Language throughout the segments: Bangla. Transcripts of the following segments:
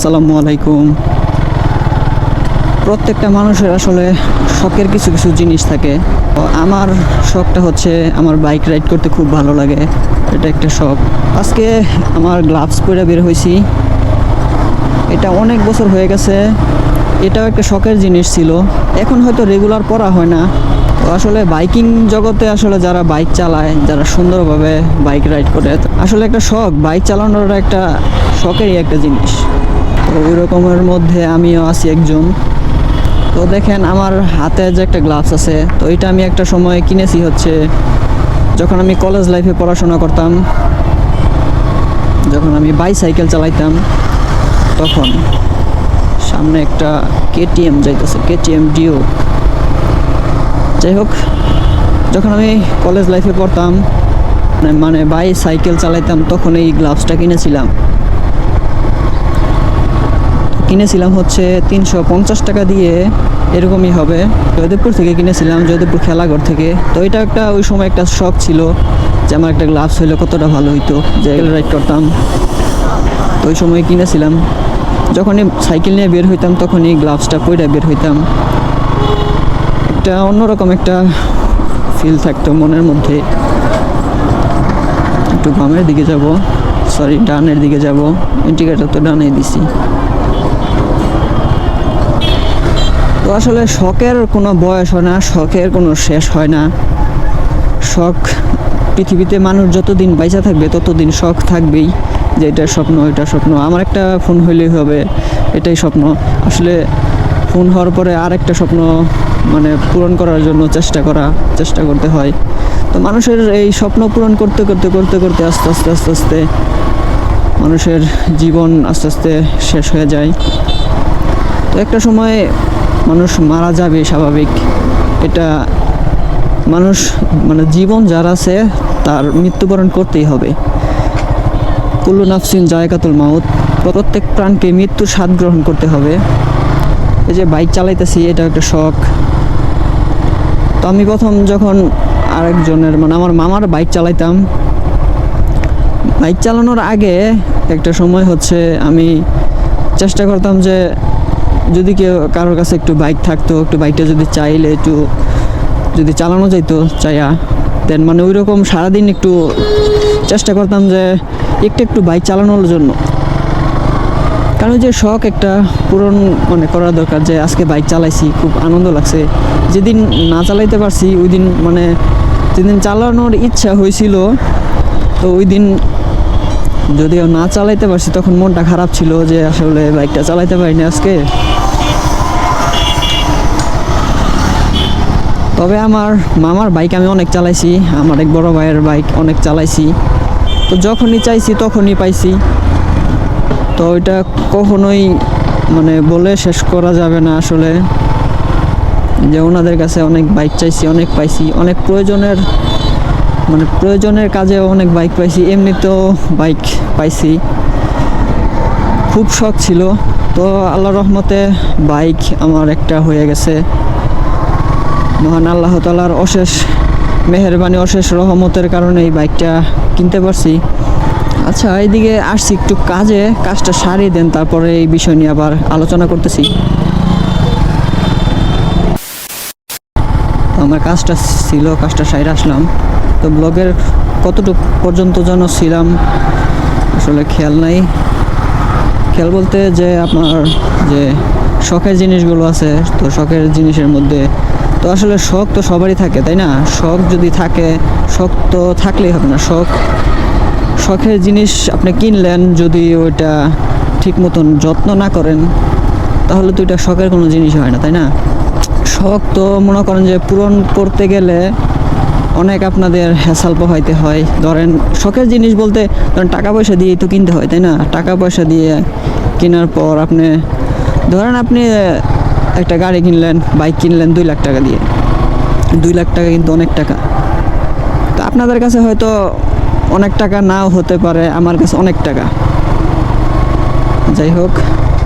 আসসালামু আলাইকুম। প্রত্যেকটা মানুষের আসলে শখের কিছু কিছু জিনিস থাকে। আমার শখটা হচ্ছে আমার বাইক রাইড করতে খুব ভালো লাগে। এটা একটা শখ। আজকে আমার গ্লাভস পরে বের হয়েছি এটা অনেক বছর হয়ে গেছে। এটাও একটা শখের জিনিস ছিল। এখন হয়তো রেগুলার পরা হয় না। তো আসলে বাইকিং জগতে আসলে যারা বাইক চালায়, যারা সুন্দরভাবে বাইক রাইড করে, আসলে একটা শখ। বাইক চালানোর একটা শখেরই একটা জিনিস। তো ওই রকমের মধ্যে আমিও আছি একজন। তো দেখেন আমার হাতে যে একটা গ্লাভস আছে, তো এটা আমি একটা সময় কিনেছি হচ্ছে যখন আমি কলেজ লাইফে পড়াশোনা করতাম, যখন আমি বাইসাইকেল চালাইতাম, তখন সামনে একটা কেটিএম যাইতেছে কেটিএম ডিও যাই হোক যখন আমি কলেজ লাইফে পড়তাম, মানে- বাইসাইকেল চালাইতাম, তখন এই গ্লাভসটা কিনেছিলাম। কিনেছিলাম হচ্ছে তিনশো পঞ্চাশ টাকা দিয়ে, এরকমই হবে। জয়দেবপুর থেকে কিনেছিলাম, জয়দেবপুর খেলাঘর থেকে। তো এটা একটা ওই সময় একটা শখ ছিল যে আমার একটা গ্লাভস হইলে, কতটা ভালো হইতো, যে রাইড করতাম। তো ওই সময় কিনেছিলাম। যখনই সাইকেল নিয়ে বের হইতাম, তখনই গ্লাভসটা পরে বের হইতাম। একটা অন্যরকম একটা ফিল থাকতো মনের মধ্যে। একটু বামের দিকে যাব সরি ডানের দিকে যাব, ইন্ডিকেটার তো ডানে দিছি। তো আসলে শখের কোনো বয়স হয় না, শখের কোনো শেষ হয় না। শখ, পৃথিবীতে মানুষ যতদিন বাইচা থাকবে, ততদিন শখ থাকবেই যে এটা স্বপ্ন এটা স্বপ্ন। আমার একটা ফোন হইলেই হবে, এটাই স্বপ্ন। আসলে ফোন হওয়ার পরে আর একটা স্বপ্ন মানে পূরণ করার জন্য চেষ্টা করা, চেষ্টা করতে হয়। তো মানুষের এই স্বপ্ন পূরণ করতে করতে করতে করতে আস্তে আস্তে আস্তে আস্তে মানুষের জীবন আস্তে আস্তে শেষ হয়ে যায়। তো একটা সময় মানুষ মারা যাবে স্বাভাবিক। এটা মানুষ মানে জীবন যার আছে, তার মৃত্যুবরণ করতেই হবে। কুল্লু নাফসিন জায়গাতুল মাউত, প্রত্যেক প্রাণকে মৃত্যুর স্বাদ গ্রহণ করতে হবে। এই যে বাইক চালাইতেছি এটা একটা শখ। তো আমি প্রথম যখন আরেকজনের মানে আমার মামার বাইক চালাইতাম, বাইক চালানোর আগে একটা সময় হচ্ছে আমি চেষ্টা করতাম যে যদি কেউ কারোর কাছে একটু বাইক থাকতো, একটু বাইকটা যদি চাইলে একটু যদি চালানো যাইতো চাইয়া দেন মানে ওই রকম সারাদিন একটু চেষ্টা করতাম যে একটু একটু বাইক চালানোর জন্য। কারণ যে শখ একটা পূরণ মানে করা দরকার যে আজকে বাইক চালাইছি, খুব আনন্দ লাগছে। যেদিন না চালাইতে পারছি ওই দিন মানে যেদিন চালানোর ইচ্ছা হয়েছিল তো ওই দিন যদিও না চালাইতে পারছি, তখন মনটা খারাপ ছিল যে আসলে বাইকটা চালাইতে পারিনি আজকে। তবে আমার মামার বাইক আমি অনেক চালাইছি, আমার এক বড় ভাইয়ের বাইক অনেক চালাইছি। তো যখনই চাইছি তখনই পাইছি। তো ওইটা কখনোই মানে বলে শেষ করা যাবে না আসলে। যে ওনাদের কাছে অনেক বাইক চাইছি, অনেক পাইছি, অনেক প্রয়োজনের মানে প্রয়োজনের কাজে অনেক বাইক পাইছি, এমনিতেও বাইক পাইছি। খুব শখ ছিল। তো আল্লাহ রহমতে বাইক আমার একটা হয়ে গেছে। মহান আল্লাহ তালার অশেষ মেহরবানি, অশেষ রহমতের কারণে এই বাইকটা কিনতে পারছি। আচ্ছা এইদিকে আসছি একটু কাজে, কাজটা সারিয়ে দেন, তারপরে এই বিষয় নিয়ে আবার আলোচনা করতেছি। আমার কাজটা ছিল, কাজটা সাইড আসলাম। তো ব্লগের কতটুকু পর্যন্ত যেন ছিলাম, আসলে খেয়াল নাই। খেয়াল বলতে যে, আপনার যে শখের জিনিসগুলো আছে, তো শখের জিনিসের মধ্যে তো আসলে শখ তো সবারই থাকে, তাই না? শখ যদি থাকে, শখ তো থাকলেই হবে না। শখ, শখের জিনিস আপনি কিনলেন, যদি ওইটা ঠিক মতন যত্ন না করেন, তাহলে তো এটা শখের কোনো জিনিস হয় না, তাই না? শখ তো মনে করেন যে পূরণ করতে গেলে অনেক আপনাদের হ্যাসাল পোহাইতে হয়। ধরেন, শখের জিনিস বলতে, ধরেন টাকা পয়সা দিয়েই তো কিনতে হয়, তাই না? টাকা পয়সা দিয়ে কেনার পর আপনি, ধরেন আপনি একটা গাড়ি কিনলেন, বাইক কিনলেন দুই লাখ টাকা দিয়ে। দুই লাখ টাকা কিন্তু অনেক টাকা। তো আপনাদের কাছে হয়তো অনেক টাকা নাও হতে পারে, আমার কাছে অনেক টাকা। যাই হোক,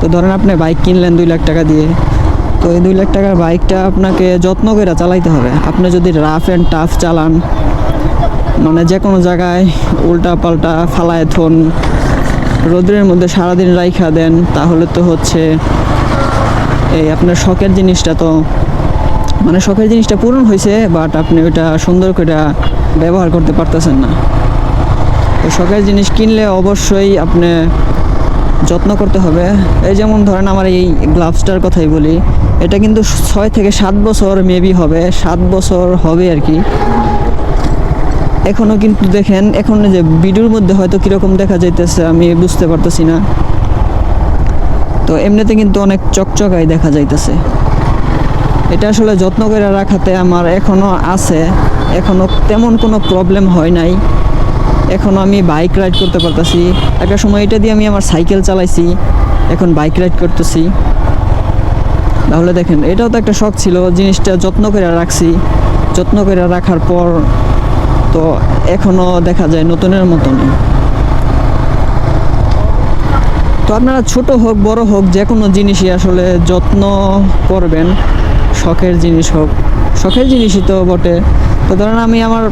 তো ধরেন আপনি বাইক কিনলেন দুই লাখ টাকা দিয়ে, তো এই দুই লাখ টাকার বাইকটা আপনাকে যত্ন করে চালাইতে হবে। আপনি যদি রাফ অ্যান্ড টাফ চালান মানে যে কোনো জায়গায় উল্টা পাল্টা ফালায় থন রোদ্রের মধ্যে সারাদিন রাইখা দেন, তাহলে তো হচ্ছে এই আপনার শখের জিনিসটা তো মানে শখের জিনিসটা পূরণ হয়েছে বাট আপনি ওইটা সুন্দর করে ব্যবহার করতে পারতেছেন না। তো শখের জিনিস কিনলে অবশ্যই আপনি যত্ন করতে হবে। এই যেমন ধরেন আমার এই গ্লাভসটার কথাই বলি, এটা কিন্তু ছয় থেকে সাত বছর মেবি হবে, সাত বছর হবে আর কি। এখনও কিন্তু দেখেন, এখন যে ভিডিওর মধ্যে হয়তো কীরকম দেখা যাইতেছে আমি বুঝতে পারতেছি না। তো এমনিতে কিন্তু অনেক চকচকাই দেখা যাইতেছে। এটা আসলে যত্ন করে রাখাতে আমার এখনও আছে। এখনও তেমন কোনো প্রবলেম হয় নাই। এখনও আমি বাইক রাইড করতে পারতেছি। একটা সময় এটা দিয়ে আমি আমার সাইকেল চালাইছি। এখন বাইক রাইড করতেছি। তাহলে দেখেন, এটাও তো একটা শখ ছিল, জিনিসটা যত্ন করে রাখছি। যত্ন করে রাখার পর তো এখনও দেখা যায় নতুনের মতনই। তো আপনারা ছোট হোক, বড় হোক, যে কোনো জিনিসই আসলে যত্ন করবেন। শখের জিনিস হোক। শখের জিনিসই তো বটে। তো ধরেন আমি আমার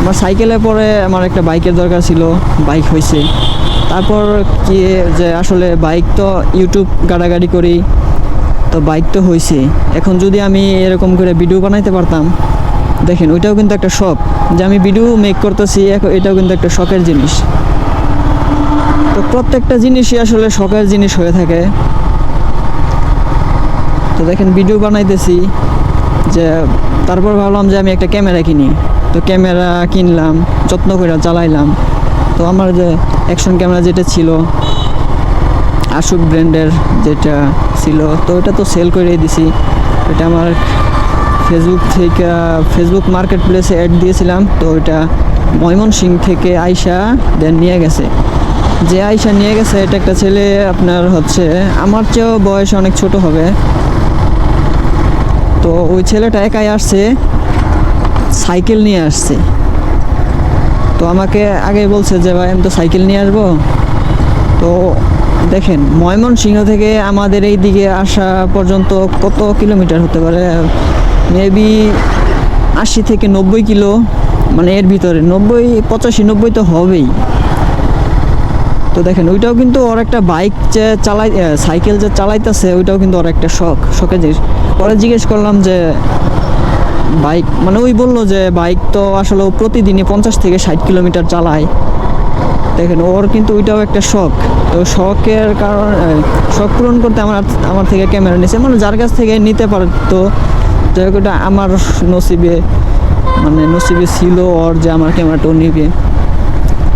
আমার সাইকেলে পরে আমার একটা বাইকের দরকার ছিল, বাইক হয়েছে তারপর কি যে আসলে বাইক তো ইউটিউব গাড়াগাড়ি করি, তো বাইক তো হয়েছে এখন যদি আমি এরকম করে ভিডিও বানাইতে পারতাম, দেখেন ওইটাও কিন্তু একটা শখ। যে আমি ভিডিও মেক করতেছি এটাও কিন্তু একটা শখের জিনিস। তো প্রত্যেকটা জিনিসই আসলে শখের জিনিস হয়ে থাকে। তো দেখেন ভিডিও বানাইতেছি যে তারপর ভাবলাম যে আমি একটা ক্যামেরা কিনি। তো ক্যামেরা কিনলাম, যত্ন করে চালাইলাম। তো আমার যে অ্যাকশন ক্যামেরা যেটা ছিল আশুক ব্র্যান্ডের যেটা ছিল, তো ওটা তো সেল করে দিছি। এটা আমার ফেসবুক থেকে ফেসবুক মার্কেট প্লেসে অ্যাড দিয়েছিলাম। তো ওইটা ময়মনসিং থেকে আয়সা দেন নিয়ে গেছে। যে আয়সা নিয়ে গেছে, এটা একটা ছেলে, আপনার হচ্ছে, আমার চেয়েও বয়স অনেক ছোট হবে। তো ওই ছেলেটা একাই আসছে, সাইকেল নিয়ে আসছে। তো আমাকে আগে বলছে যে, ভাই, আমি তো সাইকেল নিয়ে আসব। তো দেখেন, ময়মনসিংহ থেকে আমাদের এই দিকে আসা পর্যন্ত কত কিলোমিটার হতে পারে? মেবি আশি থেকে নব্বই কিলো মানে এর ভিতরে। নব্বই, পঁচাশি, নব্বই তো হবেই। তো দেখেন, ওইটাও কিন্তু ওর একটা বাইক যে চালাই সাইকেল যে চালাইতেছে, ওইটাও কিন্তু ওর একটা শখ, শখের জিনিস। পরে জিজ্ঞেস করলাম যে বাইক মানে ওই বলল যে বাইক তো আসলে প্রতিদিনই পঞ্চাশ থেকে ষাট কিলোমিটার চালায়। দেখেন, ওর কিন্তু ওইটাও একটা শখ। তো শখের কারণ শখ পূরণ করতে আমার আমার থেকে ক্যামেরা নিছে। মানে যার কাছ থেকে নিতে পারতো, যাই হোক, ওটা আমার নসিবে মানে নসিবে ছিল ওর যে আমার ক্যামেরাটাও নিবে।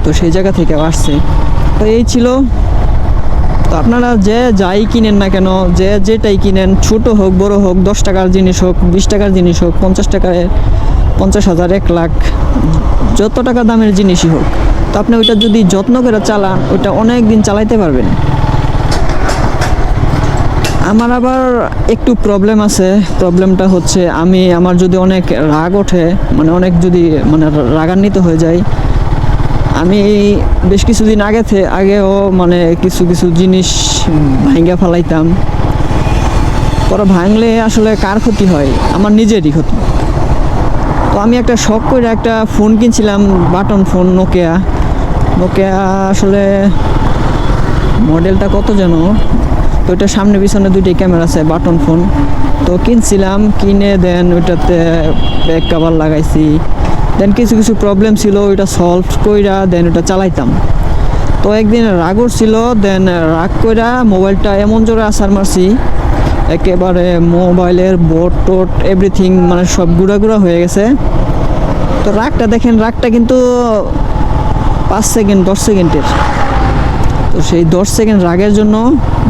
তো সেই জায়গা থেকে আসছে। তো এই ছিল। তো আপনারা যে যাই কিনেন না কেন, যে যেটাই কিনেন, ছোট হোক, বড় হোক, দশ টাকার জিনিস হোক, বিশ টাকার জিনিস হোক, পঞ্চাশ টাকায় পঞ্চাশ হাজার, এক লাখ, যত টাকা দামের জিনিসই হোক। তো আপনি ওইটা যদি যত্ন করে চালান, ওইটা অনেক দিন চালাইতে পারবেন। আমার আবার একটু প্রবলেম আছে। প্রবলেমটা হচ্ছে, আমি, আমার যদি অনেক রাগ ওঠে মানে অনেক যদি মানে রাগান্বিত হয়ে যায় আমি বেশ কিছুদিন আগে আগেও মানে কিছু কিছু জিনিস ভাঙ্গা ফেলাইতাম। পরে ভাঙলে আসলে কার ক্ষতি হয়? আমার নিজেরই ক্ষতি। তো আমি একটা শখ করে একটা ফোন কিনছিলাম, বাটন ফোন নোকিয়া নোকিয়া আসলে মডেলটা কত যেন? তো ওইটা সামনে পিছনে দুইটাই ক্যামেরা আছে, বাটন ফোন। তো কিনছিলাম, কিনে দেন ওইটাতে ব্যাক কাভার লাগাইছি। দেন কিছু কিছু প্রবলেম ছিল, ওইটা সলভ কইরা দেন ওটা চালাইতাম। তো একদিন রাগ ছিল দেন রাগ কইরা মোবাইলটা এমন জোরে আসার মারছি, একেবারে মোবাইলের বোর্ড টোট এভরিথিং মানে সব গুঁড়া গুঁড়া হয়ে গেছে। তো রাগটা দেখেন, রাগটা কিন্তু পাঁচ সেকেন্ড দশ সেকেন্ডের তো সেই দশ সেকেন্ড রাগের জন্য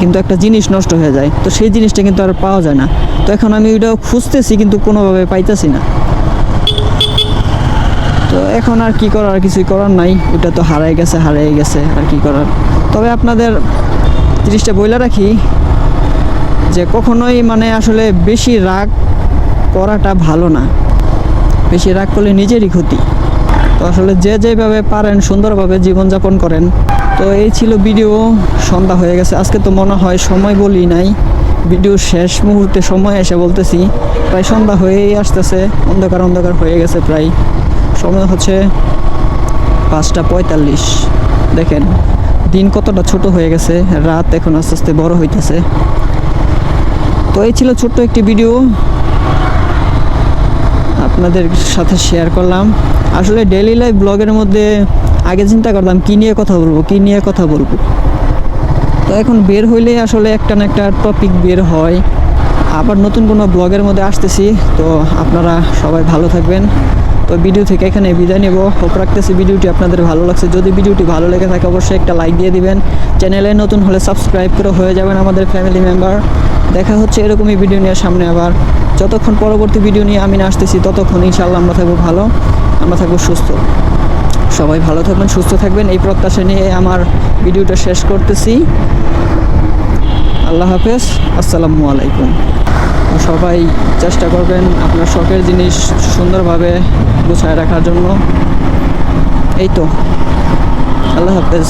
কিন্তু একটা জিনিস নষ্ট হয়ে যায়। তো সেই জিনিসটা কিন্তু আর পাওয়া যায় না। তো এখন আমি ওইটা খুঁজতেছি, কিন্তু কোনোভাবে পাইতেছি না। তো এখন আর কি করার কিছুই করার নাই। ওটা তো হারাই গেছে হারাই গেছে, আর কি করার। তবে আপনাদের জিনিসটা বইলা রাখি, যে কখনোই মানে আসলে বেশি রাগ করাটা ভালো না। বেশি রাগ করলে নিজেরই ক্ষতি। তো আসলে যে যেভাবে পারেন, সুন্দরভাবে জীবনযাপন করেন। তো এই ছিল ভিডিও, সন্ধ্যা হয়ে গেছে। আজকে তো মনে হয় সময় বলি নাই। ভিডিও শেষ মুহূর্তে সময় এসে বলতেছি। প্রায় সন্ধ্যা হয়েই আসতেছে। অন্ধকার অন্ধকার হয়ে গেছে প্রায়। সময় হচ্ছে পাঁচটা পঁয়তাল্লিশ। দেখেন, দিন কতটা ছোট হয়ে গেছে, রাত এখন আস্তে আস্তে বড় হইতেছে। তো এই ছিল ছোট্ট একটি ভিডিও আপনাদের সাথে শেয়ার করলাম। আসলে ডেলি লাইফ ব্লগের মধ্যে আগে চিন্তা করতাম, কী নিয়ে কথা বলব, কী নিয়ে কথা বলব? তো এখন বের হইলে আসলে একটা না একটা টপিক বের হয়। আবার নতুন কোনো ব্লগের মধ্যে আসতেছি, তো আপনারা সবাই ভালো থাকবেন। তো ভিডিও থেকে এখানে বিদায় নেব। হোপ রাখতেছি ভিডিওটি আপনাদের ভালো লাগছে। যদি ভিডিওটি ভালো লেগে থাকে, অবশ্যই একটা লাইক দিয়ে দিবেন। চ্যানেলে নতুন হলে সাবস্ক্রাইব করে হয়ে যাবেন আমাদের ফ্যামিলি মেম্বার। দেখা হচ্ছে এরকমই ভিডিও নিয়ে সামনে আবার। যতক্ষণ পরবর্তী ভিডিও নিয়ে আমি আসতেছি, ততক্ষণ ইনশাল্লাহ আমরা থাকব ভালো, আমরা থাকব সুস্থ। সবাই ভালো থাকবেন, সুস্থ থাকবেন। এই প্রত্যাশা নিয়ে আমার ভিডিওটা শেষ করতেছি। আল্লাহ হাফেজ। আসসালামু আলাইকুম। সবাই চেষ্টা করবেন আপনার শখের জিনিস সুন্দরভাবে গুছায় রাখার জন্য। এই তো। আল্লাহ হাফেজ।